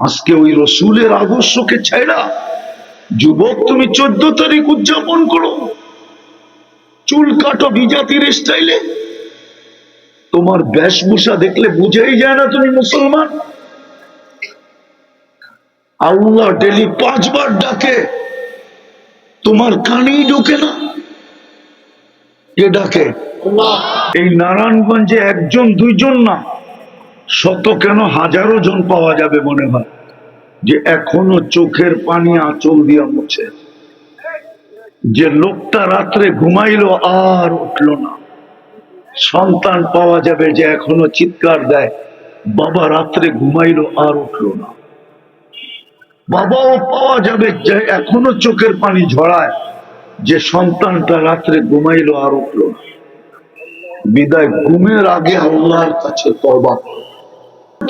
আজকে ওই রসুলের আদর্শকে ছাইড়া যুবক তুমি চোদ্দ তারিখ উদযাপন করো। চুল কাটো বিজাতির স্টাইলে তোমার বেশভূষা দেখলে বুঝাই যায় না তুমি মুসলমান। আল্লাহ ডেলি পাঁচবার ডাকে তোমার কানেই ঢোকে না। কে ডাকে? এই নারায়ণগঞ্জে একজন দুইজন না। শত কেন হাজারো জন পাওয়া যাবে মনে হয়? যে এখনও চোখের পানি আঁচল দিয়া মুছে। যে লোকটা রাত্রে ঘুমাইলো আর উঠল না। সন্তান পাওয়া যাবে যে এখনও চিৎকার দেয়, বাবা রাত্রে ঘুমাইলো আর উঠল না। বাবাও পাওয়া যাবে যে এখনও চোখের পানি ঝরায়, যে সন্তানটা রাত্রে ঘুমাইলো আর উঠল না। বিদায়, ঘুমের আগে আল্লাহর কাছে তবা তুর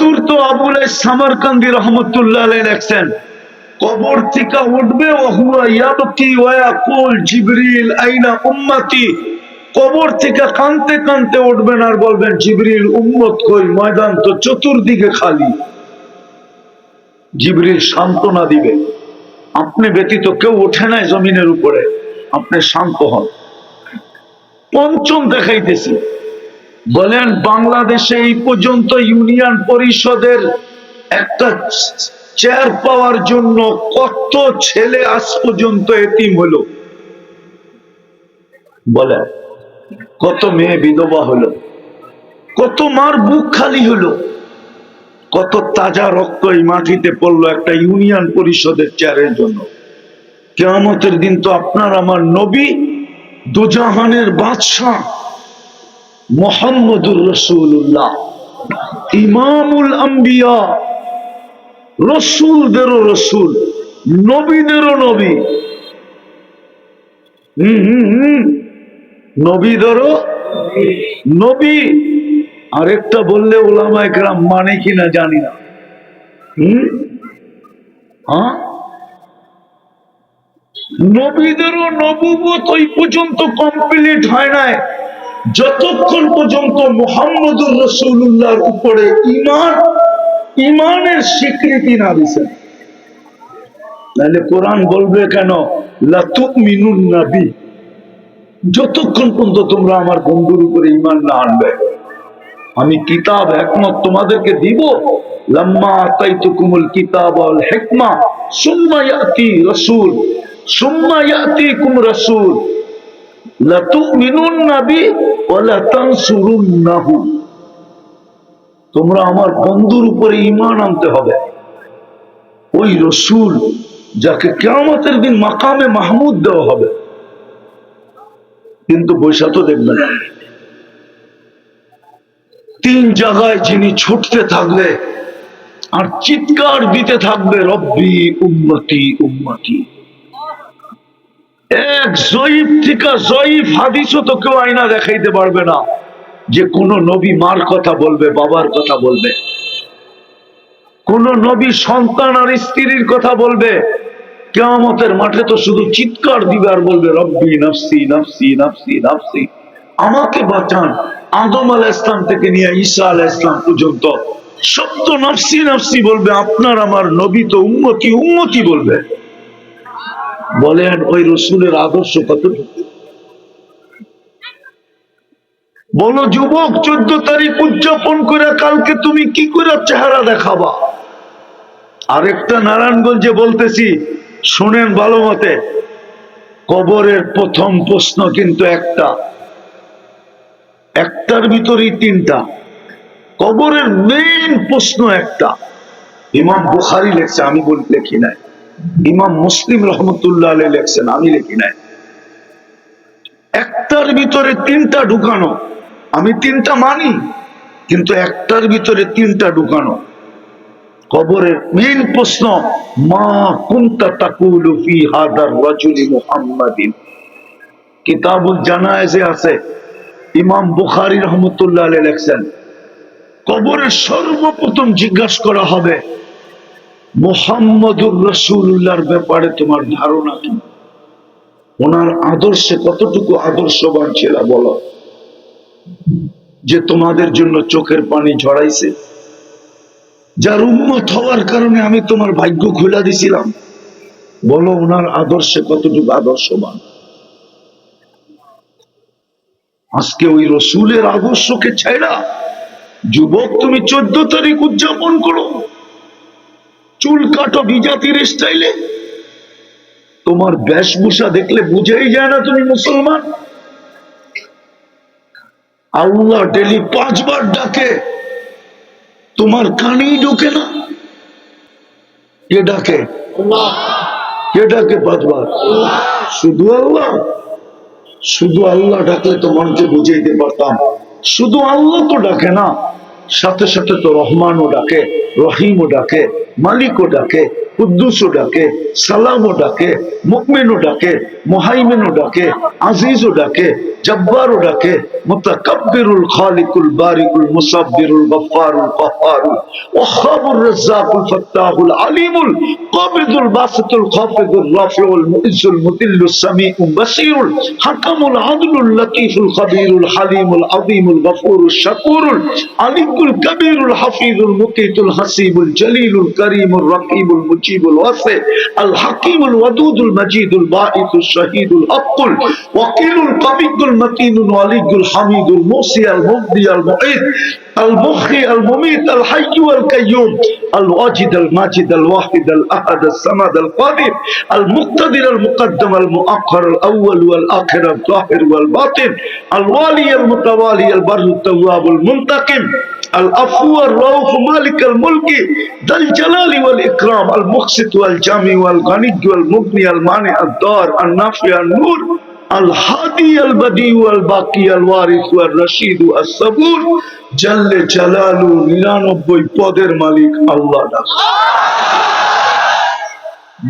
তো আবুল সামরকান্দি রহমতুল্লাহ লেখছেন কবর থেকে উঠবে আইনা উম্মতি। কবর থেকে কানতে কানতে উঠবেন আর বলবেন, জিবরিল, উম্মত কই? ময়দান তো চতুর্দিকে খালি। জিবরিল সান্ত্বনা দিবে। আপনি ব্যতীত কেউ ওঠে নাই জমিনের উপরে। আপনি শান্ত হন। পঞ্চম দেখাইতেছি। বলেন, বাংলাদেশে এই পর্যন্ত ইউনিয়ন পরিষদের একটা চেয়ার পাওয়ার জন্য কত ছেলে আজ পর্যন্ত এতিম হলো? বলেন, কত মেয়ে বিধবা হলো? কত মার বুক খালি হলো? কত তাজা রক্ত এই মাটিতে পড়ল একটা ইউনিয়ন পরিষদের চেয়ারের জন্য? কেয়ামতের দিন তো আপনার আমার নবী দুজাহানের বাদশাহ। মোহাম্মদুর রসুল্লাহ ইমামুল আম্বিয়া, রসুলদেরও রসুল, নবীদেরও নবী। নবীদেরও নবী। আরেকটা বললে ওলামা একরাম মানে কিনা জানি না। হম? হ্যাঁ নবীদেরও নবুবত ওই পর্যন্ত কমপ্লিট হয় নাই। যতক্ষণ পর্যন্ত মোহাম্মদুর রসুল্লাহর উপরে ইমান ইমানের স্বীকৃতি না দিছে, তাহলে কোরআন বলবে কেন? লাতুক মিনুন নাবি যতক্ষণ পর্যন্ত তোমরা আমার বন্ধুর উপরে ইমান না আনবে। আমি কিতাব একমত তোমাদেরকে দিব, লম্মা আতাইতুকুমুল কিতাব আল হিকমা, সুম্মা ইয়াতি রাসূল, সুম্মা ইয়াতিকুম রাসূল লাতুমিনুন্না বি ওয়া লাতানসুরুন্নাহু তোমরা আমার বন্ধুর উপরে ঈমান আনতে হবে। ওই রসূল যাকে কিয়ামতের দিন মাকামে মাহমুদ দেওয়া হবে। কিন্তু বৈশা তো দেখবে না তিন জায়গায় যিনি ছুটতে থাকবে আর চিৎকার দিতে থাকবে, রব্বি উম্মতি উম্মতি। এক জয়ীফ থেকে জয়ীফ হাদিসও তো কেউ আয়না দেখাইতে পারবে না যে কোন নবী মার কথা বলবে, বাবার কথা বলবে। কোন নবী সন্তান আর স্ত্রীর কথা বলবে। কেয়ামতের মাঠে তো শুধু চিৎকার দিবে আর বলবে, রব্বি নফসি নফসি নফসি নফসি। আমাকে বাঁচান আদম আল ইসলাম থেকে নিয়ে ঈসা আল ইসলাম পর্যন্ত। সব তো নফসি নফসি বলবে, আপনার আমার নবী তো উন্নতি উন্নতি বলবে। বলেন, ওই রসুলের আদর্শ কতটুকু বলো, যুবক, চোদ্দ তারিখ উদযাপন করে কালকে তুমি কি করে চেহারা দেখাবা? আরেকটা নারায়ণগঞ্জে বলতেছি, শুনেন ভালো মতে, কবরের প্রথম প্রশ্ন কিন্তু একটা। একটার ভিতরেই তিনটা। কবরের মেইন প্রশ্ন একটা। ইমাম বুখারি লেখছে, আমি বলি লেখি নাই। ইমাম মুসলিম রহমতুল্লাহ আলী লেখছেন, আমি লিখি নাই। একটার ভিতরে তিনটা ঢুকানো, আমি তিনটা মানি, কিন্তু একটার ভিতরে তিনটা ঢুকানো। কবরের মেইন প্রশ্ন, মা কুনতা তাকুলু ফি হাদার রাজুলি মুহাম্মাদিন। কিতাবুল জানায়েজে আছে, ইমাম বুখারী রহমতুল্লাহ আলাইহি লেখছেন, কবরের সর্বপ্রথম জিজ্ঞাসা করা হবে মোহাম্মদুর রসুল্লাহর ব্যাপারে তোমার ধারণা কি? ওনার আদর্শে কতটুকু আদর্শবান ছিল বলো? যে তোমাদের জন্য চোখের পানি ঝরাইছে। যার উন্মত হওয়ার কারণে আমি তোমার ভাগ্য খুলে দিছিলাম। বলো, ওনার আদর্শে কতটুকু আদর্শবান? আজকে ওই রসুলের আদর্শকে ছাইড়া যুবক তুমি চোদ্দ তারিখ উদযাপন করো। চুল কাটো বিজাতির স্টাইলে তোমার বেশভূষা দেখলে বুঝেই যায় না তুমি মুসলমান। আল্লাহ ডেলি পাঁচবার ডাকে তোমার কানেই ঢোকে না। কে ডাকে? কে ডাকে পাঁচবার? শুধু আল্লাহ? শুধু আল্লাহ ডাকলে তো মনকে বুঝাইতে পারতাম। শুধু আল্লাহ তো ডাকে না। সাথে সাথে তো রহমানও ডাকে, রহিমও ডাকে, মালিকও ডাকে, কুদ্দুসও ডাকে, সালামও ডাকে, মুকমিনও ডাকে, মোহাইমিনও ডাকে, আজিজও ডাকে জব্বারও ডাকে মুতাকাব্বিরুল খালিকুল বারিকুল মুসাব্বিরুল গফফারুল কহ্হারুল ওয়াহাবুর রাজ্জাকুল ফাত্তাহুল আলিমুল কাবিদুল বাসিতুল খাফিদুল রাফিউল মুইজ্জুল মুতিল্লুস সামিউল বাসীরুল হাকামুল আদলুল লতীফুল খবীরুল হালিমুল আযীমুল গফুরুশ শাকুরুল আলিকুল কবীরুল হাফিজুল মুকিতুল হাসিবুল জলিলুল করিমুল রকিবুল মুজিবুল ওয়াসি আল হাকিমুল ওয়াদুদুল মজিদুল বাঈসুল শহীদুল হকুল ওয়াকিলুল কবিকুল المتين الولي الحميد المؤسي المبدي المعيد المخي المميت الحي والقيوم الواجد الماجد الواحد الأحد الصمد القادر المقتدر المقدم المؤخر الأول والآخر الظاهر والباطن الوالي المتوالي البر التواب المنتقم العفو الروح مالك الملك ذا الجلال والإكرام المقسط والجامي والغني والمغني المانع الدار النافع النور الهادي البديع والباقي الوارث والرشيد الصبور জাল্লে জালালু নিরানব্বই পদের মালিক আল্লাহ ডাক।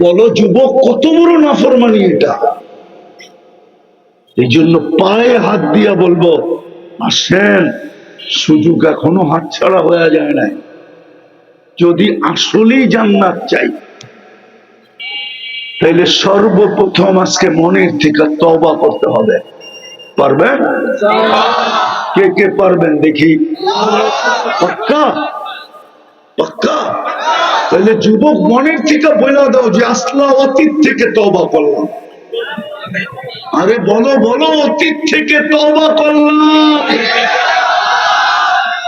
বলো যুবক কত বড় নাফরমানি এটা এই জন্য পায়ে হাত দিয়া বলবো আসেন সুযোগ এখনো হাতছাড়া হয়ে যায় নাই যদি আসলেই জান্নাত চাই তাইলে সর্বপ্রথম আজকে মনের থেকে তবা করতে হবে। পারবেন কে কে পারবেন দেখি? পাক্কা? পাক্কা? তাহলে যুবক মনের থেকে বলে দাও যে আসলা অতীত থেকে তবা করলাম। আরে বলো বলো, অতীত থেকে তবা করলাম।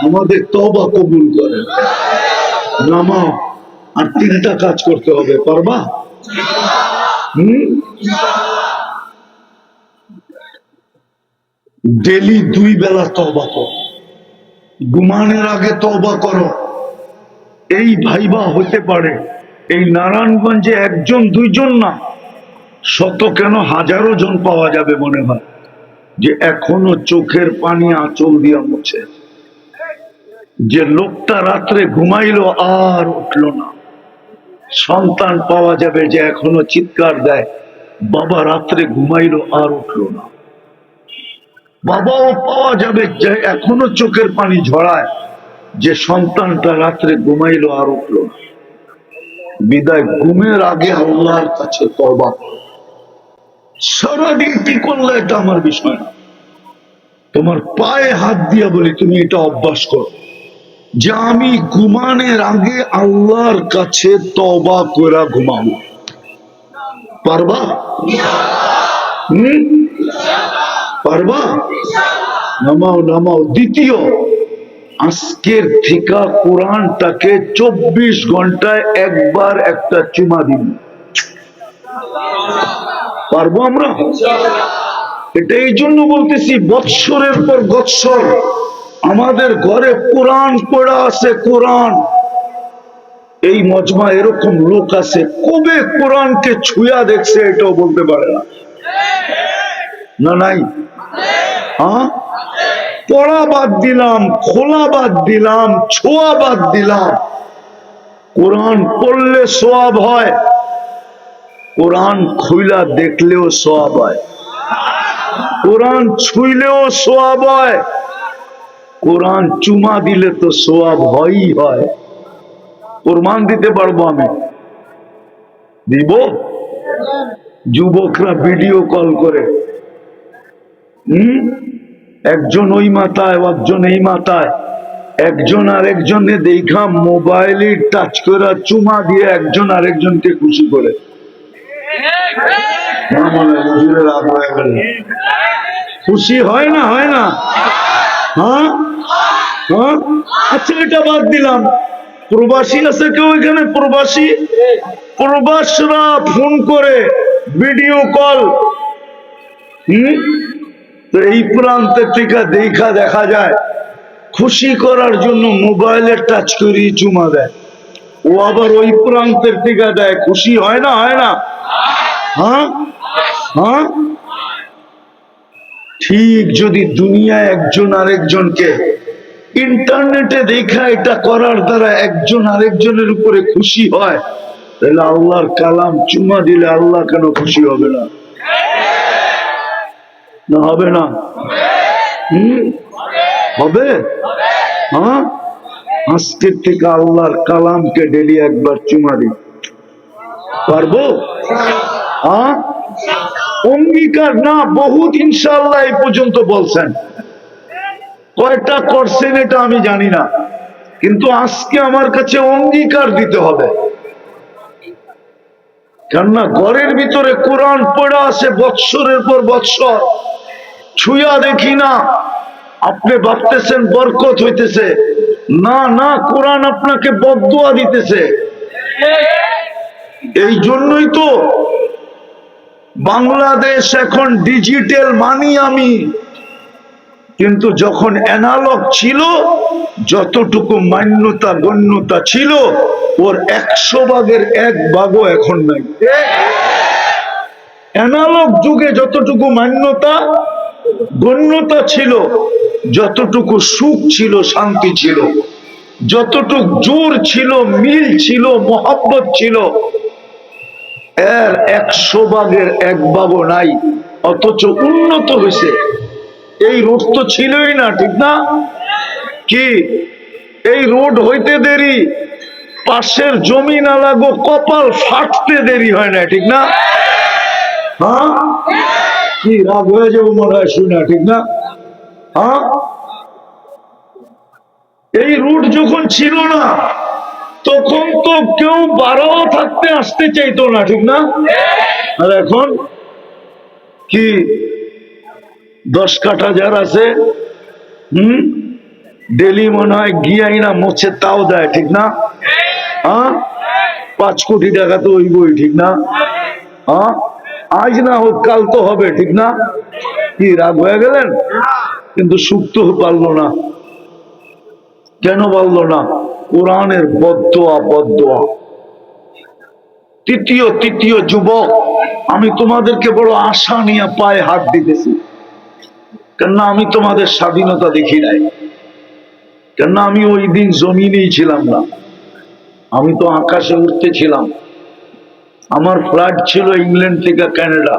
আমাদের তবা কবুল করে। নামাও, আর তিনটা কাজ করতে হবে, পারবা? ডেলি দুই বেলা তবা কর। ঘুমানোর আগে তবা করো। এই ভাইবা হতে পারে, এই নারায়ণগঞ্জে একজন, দুইজন না, শত কেন হাজারো জন পাওয়া যাবে মনে হয়, যে এখনও চোখের পানি আঁচল দিয়া মুছে। যে লোকটা রাত্রে ঘুমাইলো আর উঠল না। সন্তান পাওয়া যাবে যে এখনও চিৎকার দেয়। বাবা রাত্রে ঘুমাইলো আর উঠল না। বাবাও পাওয়া যাবে যে এখনও চোখের পানি ঝরায়। যে সন্তানটা রাত্রে ঘুমাইলো আর উঠল না। বিদায় ঘুমের আগে আল্লাহর কাছে তবা সারাদিন কি করলে এটা আমার বিষয় না। তোমার পায়ে হাত দিয়া বলি, তুমি এটা অভ্যাস করো। যে আমি ঘুমানের আগে আল্লাহর কাছে তবা করে ঘুমাবো। পারবা? হুম? পারবা? নামাও নামাও। দ্বিতীয়, আজকের থেকে কোরআনটাকে চব্বিশ ঘন্টায় একবার একটা চুমা দিন। পারব আমরা? এটা এই জন্য বলতেছি, বৎসরের পর বৎসর। আমাদের ঘরে কোরআন পড়া আছে, কোরআন। এই মজমা এরকম লোক আছে, কবে কোরআনকে ছুঁয়া দেখছে এটাও বলতে পারে না। না নাই? পড়া বাদ দিলাম, খোলা বাদ দিলাম, ছোঁয়া বাদ দিলাম। কোরআন পড়লে সোয়াব হয়, কোরআন খুইলা দেখলেও সোয়াব হয়। কোরআন ছুইলেও সোয়াব হয়। কোরআন চুমা দিলে তো সোয়াব হয়ই হয়। কোরবান দিতে পারব আমি। দিব? যুবকরা ভিডিও কল করে। হম? একজন ওই মাথায় একজন এই মাথায়। একজন আর আরেকজনে দেখা মোবাইলে টাচ করা চুমা দিয়ে একজন আরেকজনকে খুশি করে। হয় হয়ে। খুশি হয় না হয় না। হ্যাঁ? হ্যাঁ? আচ্ছা এটা বাদ দিলাম। প্রবাসী আছে কেউ এখানে? প্রবাসী? প্রবাসরা ফোন করে ভিডিও কল হম? তো এই প্রান্তের থেকে দেখা দেখা যায়, খুশি করার জন্য মোবাইলের টাচ করিয়ে চুমা দেয়। ও আবার ওই প্রান্তের থেকে দেয়, খুশি হয় না হয় না? হ্যাঁ? হ্যাঁ? ঠিক যদি দুনিয়ায় একজন আরেকজনকে ইন্টারনেটে দেখা এটা করার দ্বারা একজন আরেকজনের উপরে খুশি হয়, তাহলে আল্লাহর কালাম চুমা দিলে আল্লাহ কেন খুশি হবে না? না হবে না? হুম? হবে? হ্যাঁ? আজকের থেকে আল্লাহর কালামকে ডেলি একবার চুমা দিই পারব? হ্যাঁ? অঙ্গীকার না, বহুত ইনশাল্লাহ এই পর্যন্ত বলছেন। কয়টা করছেন এটা আমি জানি না। কিন্তু আজকে আমার কাছে অঙ্গীকার দিতে হবে। কেননা ঘরের ভিতরে কোরআন পড়া আছে বৎসরের পর বৎসর। ছুঁয়া দেখি না। আপনি ভাবতেছেন বরকত হইতেছে। না না, কোরআন আপনাকে বদুয়া দিতেছে। এই জন্যই তো বাংলাদেশ এখন ডিজিটাল মানি আমি। কিন্তু যখন অ্যানালগ ছিল, যতটুকু মান্যতা গণ্যতা ছিল, ওর একশো ভাগের এক ভাগও এখন নাই। অ্যানালগ যুগে যতটুকু মান্যতা গণ্যতা ছিল, যতটুকু সুখ ছিল, শান্তি ছিল, যতটুক জোর ছিল, মিল ছিল, মোহাব্বত ছিল এর একশো ভাগের এক ভাগও নাই, অথচ উন্নত হয়েছে। এই রোড তো ছিলই না, ঠিক না? কি? এই রোড হইতে দেরি, পাশের জমি না লাগো কপাল ফাটতে দেরি হয় না, ঠিক না? হ্যাঁ? কি রাগ হয়ে যাব মনে হয় শুনে, ঠিক না? হ্যাঁ? এই রুট যখন ছিল না তখন তো কেউ বারো থাকতে আসতে চাইতো না, ঠিক না? আর এখন কি? দশ কাঠা যার আছে, হম? ডেলি মনে হয় গিয়াই না মোছে, তাও দেয়, ঠিক না? হ্যাঁ? পাঁচ কোটি টাকা তো ওই বই ঠিক না? হ্যাঁ? আজ না হোক, কাল তো হবে, ঠিক না? কি, রাগ হয়ে গেলেন? কিন্তু সুখ তো পারল না। কেন পারল না? কোরআনের বদোয়া বদোয়া তৃতীয় তৃতীয় যুবক, আমি তোমাদেরকে বড় আশা নিয়ে পায়ে হাত দিতেছি। কেননা আমি তোমাদের স্বাধীনতা দেখি নাই। কেননা আমি ওই দিন জমিনেই ছিলাম না। আমি তো আকাশে উঠতেছিলাম আমার ফ্লাইট ছিল ইংল্যান্ড থেকে কানাডা।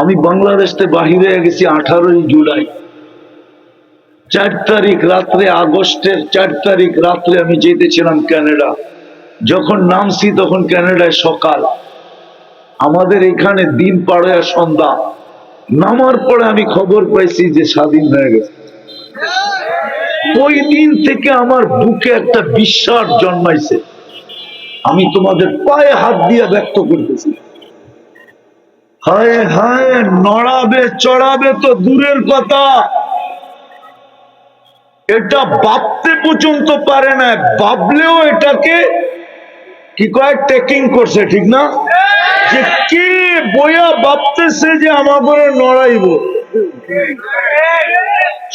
আমি বাংলাদেশ থেকে বাহিরে গেছি আঠারোই জুলাই। চার তারিখ রাত্রে, আগস্টের চার তারিখ রাত্রে আমি যেতেছিলাম কানাডা যখন নামছি তখন ক্যানাডায় সকাল। আমাদের এখানে দিন পাড়ে সন্ধ্যা। নামার পরে আমি খবর পাইছি যে স্বাধীন হয়ে গেছে। ওই দিন থেকে আমার বুকে একটা বিশ্বাস জন্মাইছে। আমি তোমাদের পায়ে হাত দিয়ে ব্যক্ত করতেছি। হায় হায়, নড়াবে, চড়াবে তো দূরের কথা। এটা ভাবতে পর্যন্ত পারে না। ভাবলেও এটাকে কি কয়? টেকিং করছে, ঠিক না? যে কে বইয়া ভাবতেছে যে আমাকে নড়াইব?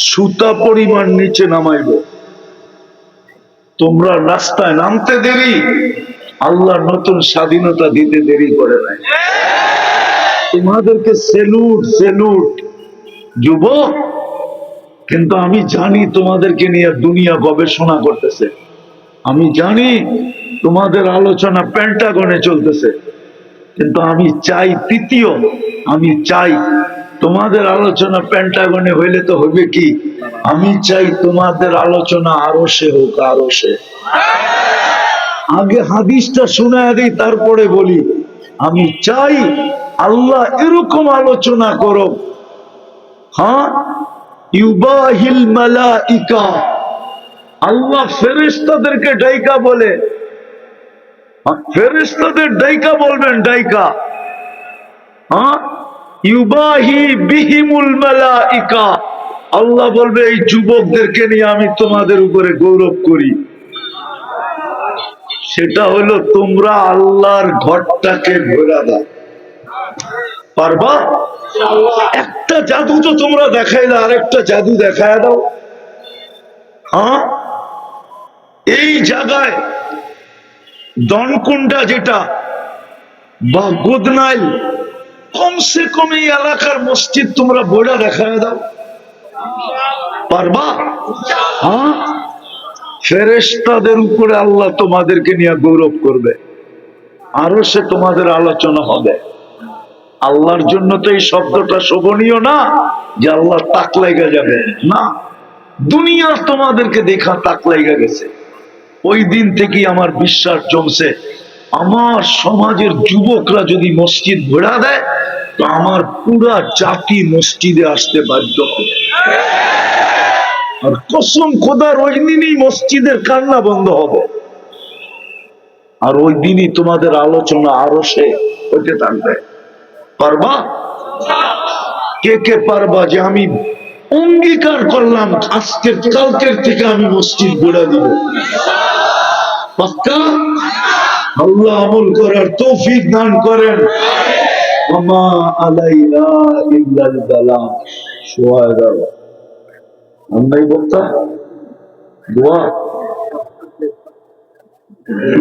সুতা পরিমাণ নিচে নামাইব। তোমরা রাস্তায় নামতে দেরি, আল্লাহ নতুন স্বাধীনতা দিতে দেরি করে নাই। তোমাদেরকে সেলুট সেলুট যুবক কিন্তু আমি জানি তোমাদেরকে নিয়ে দুনিয়া গবেষণা করতেছে। আমি জানি তোমাদের আলোচনা প্যান্টাগনে চলতেছে। কিন্তু আমি চাই তৃতীয়, আমি চাই তোমাদের আলোচনা প্যান্টাগনে হইলে তো হবে কি? আমি চাই তোমাদের আলোচনা আরও সে হোক, আরও সে। আগে হাদিসটা শোনায় দিই, তারপরে বলি। আমি চাই আল্লাহ এরকম আলোচনা করো হ্যাঁ? আল্লাহ ফেরেস্তাদেরকে ডাইকা বলে। ফেরেস্তাদের ডাইকা বলবেন ডাইকা। হ্যাঁ? আল্লাহ বলবে, এই যুবকদেরকে নিয়ে আমি তোমাদের উপরে গৌরব করি। সেটা হলো তোমরা আল্লাহর ঘরটাকে ঘোরা দাও পারবা? একটা জাদু তো তোমরা দেখাইলে, আরেকটা জাদু দেখায় দাও। হ্যাঁ এই জায়গায় দনকুন্ডা যেটা বা গোদনাইল, কমসে কম এই এলাকার মসজিদ তোমরা বইটা দেখায় দাও। পারবা? হ্যাঁ ফেরেস্তাদের উপরে আল্লাহ তোমাদেরকে নিয়ে গৌরব করবে। আরও সে তোমাদের আলোচনা হবে। আল্লাহর জন্য তো এই শব্দটা শোভনীয় না যে আল্লাহ তাক লাইগা যাবে। না। দুনিয়া তোমাদেরকে দেখা তাক লাইগা গেছে। ওই দিন থেকেই আমার বিশ্বাস জমছে। আমার সমাজের যুবকরা যদি মসজিদ ঘোরা দেয়, তো আমার পুরা জাতি মসজিদে আসতে বাধ্য হবে। আর কসম খোদার, ওই দিনই মসজিদের কান্না বন্ধ হবে। আর ওই দিনই তোমাদের আলোচনা আরও সে হতে থাকবে। পারবা? কে কে পারবা যে আমি অঙ্গীকার করলাম? আজকের, কালকের থেকে আমি মসজিদ গোড়া দিব। পাক্কা? আল্লাহ আমল করার তৌফিক দান করেন।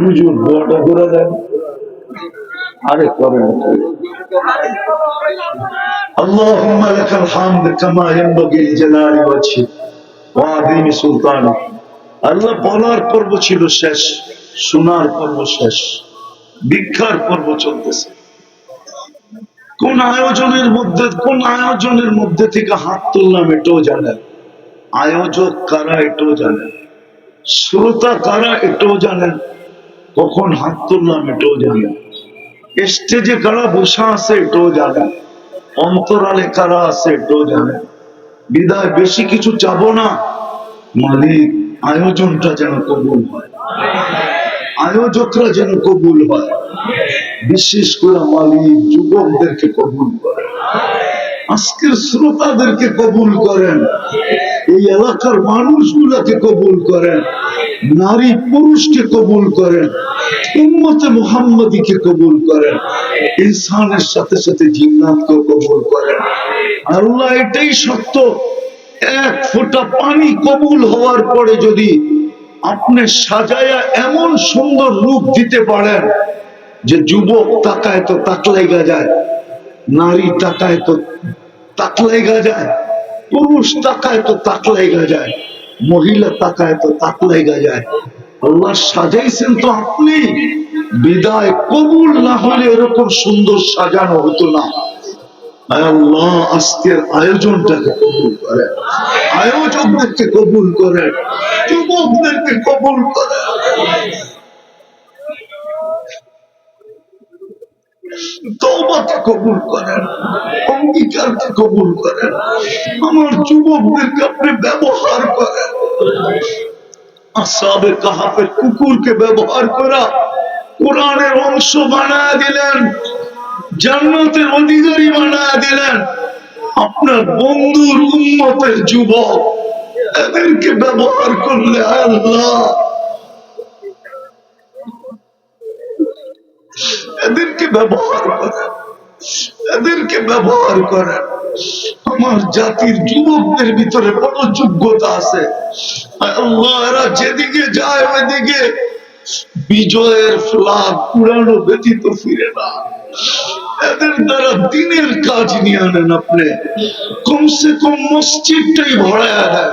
হুজুর দোয়াটা করে দেন। আরে করেন اللهم لك الحمد كما ينبغي لجلال وجهك وعظيم سلطانك আল্লাহ বলার পর্ব ছিল শেষ শোনার পর্ব শেষ ভিক্ষার পর্ব চলতেছে কোন আয়োজনের মধ্যে কোন আয়োজনের মধ্যে থেকে হাত তুললাম এটাও জানেন আয়োজক কারা এটাও জানেন শ্রোতা কারা এটাও জানেন কখন হাত তুললাম এটাও জানেন স্টেজে কারা বসা আছে এটাও জানেন অন্তরালে কারা আছে এটাও জানেন বিদায়, বেশি কিছু চাবো না। মালিক, আয়োজনটা যেন কবুল হয়। আয়োজকরা যেন কবুল হয়। বিশেষ করে মালিক, যুবকদেরকে কবুল করে। আজকের শ্রোতাদেরকে কবুল করেন। এই এলাকার মানুষগুলাকে কবুল করেন। নারী পুরুষকে কবুল করেন। উম্মতে মুহাম্মদীকে কবুল করেন। ইনসানের সাথে সাথে জিন্নাতকে কবুল করেন। আল্লাহ, এটাই সত্য। এক ফোঁটা পানি কবুল হওয়ার পরে যদি আপনি সাজায়া এমন সুন্দর রূপ দিতে পারেন, যে যুবক তাকায় তো তাকলাইগা যায়। নারী তাকায় তো তাকলাইগা যায়, পুরুষ তাকায় তো তাকলাইগা যায়, মহিলা তাকায় তো তাকলাইগা যায়। আল্লাহ সাজাইছেন তো আপনি, বিদায় কবুল না হলে এরকম সুন্দর সাজানো হতো না। আল্লাহ আজকের আয়োজনটাকে কবুল করেন আয়োজকদেরকে কবুল করেন যুবকদেরকে কবুল করেন কবুল করেন, অঙ্গীকারকে কবুল করেন, আমার যুবকদেরকে আপনি ব্যবহার করেন। কুকুরকে ব্যবহার করা কোরআনের অংশ বানায় দিলেন, জান্নাতের অধিকারী বানায় দিলেন। আপনার বন্ধুর উন্মতের যুবক এদেরকে ব্যবহার করলে আল্লাহ এদেরকে ব্যবহার করেন এদেরকে ব্যবহার করেন আমার জাতির যুবকদের ভিতরে যোগ্যতা আছে। এরা যেদিকে যায় ওইদিকে বিজয়ের ফ্লাগ পুরানো ব্যতীত ফিরে না। এদের দ্বারা দিনের কাজ নিয়ে আনেন আপনি। কমসে কম মসজিদটাই ভরায়া দেন।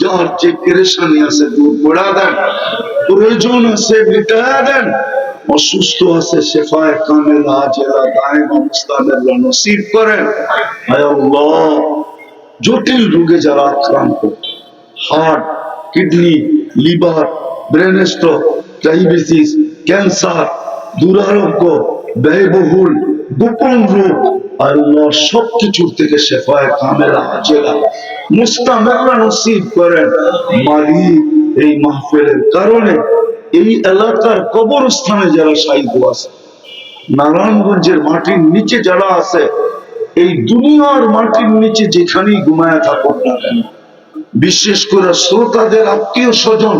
যার যে পেরেশানি আছে দূর করা দেন। প্রয়োজন আছে, মিটায়া দেন। অসুস্থ আছে, শেফায় কামেলা জেলা দায়েম অবস্থানের নসিব করেন। আল্লাহ, জটিল রোগে যারা আক্রান্ত, heart, kidney, liver, brain stroke, diabetes, cancer, দুরারোগ্য, ব্যয়বহুল, গোপন রোগ, আল্লাহ সব কিছুর থেকে শেফায় কামেলা আজেলা মুস্তামেলা নসিব করেন। মালিক এই মাহফিলের কারণে এই এলাকার কবরস্থানে যারা সাহিত্য আছে, নারায়ণগঞ্জের মাটির নিচে যারা আছে, এই দুনিয়ার মাটির নিচে যেখানেই ঘুমায় থাকুক না কেন, বিশেষ করে শ্রোতাদের আত্মীয় স্বজন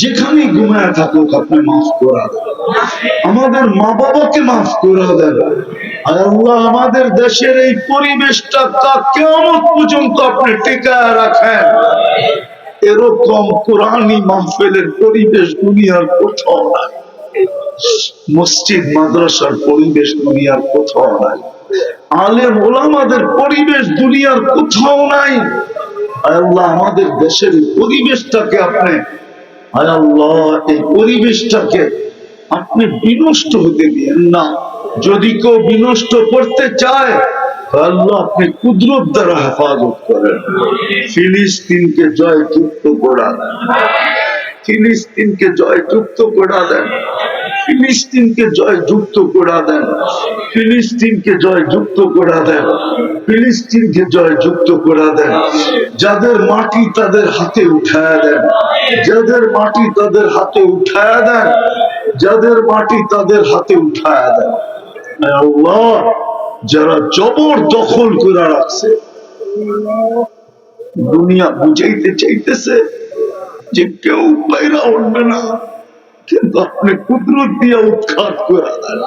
যেখানেই ঘুমায় থাকুক আপনি মাফ করা দেন। আমাদের মা বাবাকে মাফ করে দেন। আর আল্লাহ আমাদের দেশের এই পরিবেশটা কেমন পর্যন্ত আপনি টেকায় রাখেন। এরকম কোরআনী মাহফিলের পরিবেশ দুনিয়ার কোথাও নাই। মসজিদ, মাদ্রাসার পরিবেশ দুনিয়ার কোথাও নাই। আলেম ওলামাদের পরিবেশ দুনিয়ার কোথাও নাই। আল্লাহ, আমাদের দেশের পরিবেশটাকে আপনি আল্লাহ, এই পরিবেশটাকে আপনি বিনষ্ট হতে দিয়েন না। যদি কেউ বিনষ্ট করতে চায় আল্লাহ আপনি কুদরত দ্বারা হেফাজত করেন। ফিলিস্তিনকে জয় যুক্ত করা ফিলিস্তিনকে জয় যুক্ত করা দেন। ফিলিস্তিনকে জয় যুক্ত করা দেন। ফিলিস্তিনকে জয় যুক্ত করা দেন। ফিলিস্তিনকে জয় যুক্ত করা দেন। যাদের মাটি তাদের হাতে উঠায় দেন। যাদের মাটি তাদের হাতে উঠায় দেন। যাদের মাটি তাদের হাতে উঠায় দেন। আল্লাহ যারা জবর দখল করে রাখছে, দুনিয়া বুঝাইতে চাইতেছে যে কেউ বাইরা উঠবে না, কিন্তু আপনি কুদরত দিয়ে উৎখাত করে দেন।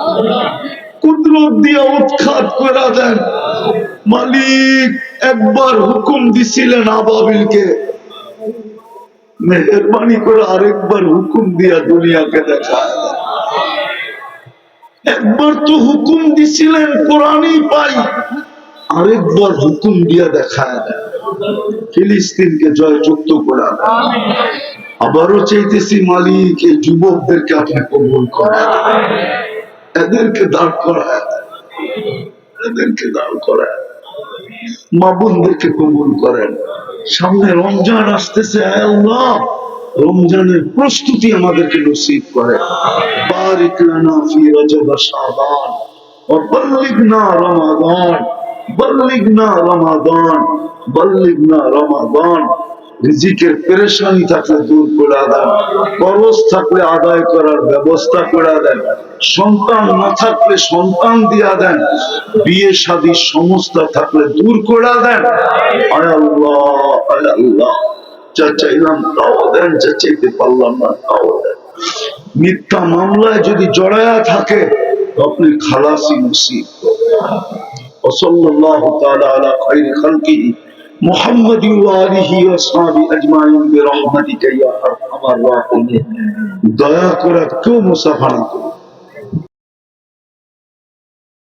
কুদরত দিয়ে উৎখাত করে দেন। মালিক একবার হুকুম দিছিলেন আবাবিলকে, মেহরবানি করে আরেকবার হুকুম দিয়া দুনিয়াকে দেখা একবার তো হুকুম দিছিলেন, কোরআনই পাই। আরেকবার হুকুম দিয়া দেখা ফিলিস্তিনকে জয়যুক্ত করা। আবারও চাইতেছি মালিক, এই যুবকদেরকে আপনি কবুল করেন। এদেরকে দাঁড় করায় এদেরকে দাঁড় করায় মা বোনদেরকে কবুল করেন। সামনে রমজান আসতেছে, আল্লাহ। রমজানের প্রস্তুতি আমাদেরকে নসিব করে। ফি শাবান ওয়া রমাদান রমাদান রমাদান। রিজিকের পেরেশানি থাকলে দূর করে দেন থাকলে আদায় করার ব্যবস্থা করে দেন, সন্তান না থাকলে সন্তান দিয়া দেন, বিয়ে শাদীর সমস্যা থাকলে দূর করে দেন। আয় আল্লাহ আয় আল্লাহ। যা চাইলাম তাও দেন যা চাইতে পারলাম না তাও দেন মিথ্যা মামলায় যদি জড়ায়া থাকে তো আপনি খালাসি নসিব وصلى الله تعالى على خير خلقه محمد وآله وصحبه أجمعين برحمتك يا أرحم الراحمين দয়া করে কেউ মুসাফা না করুন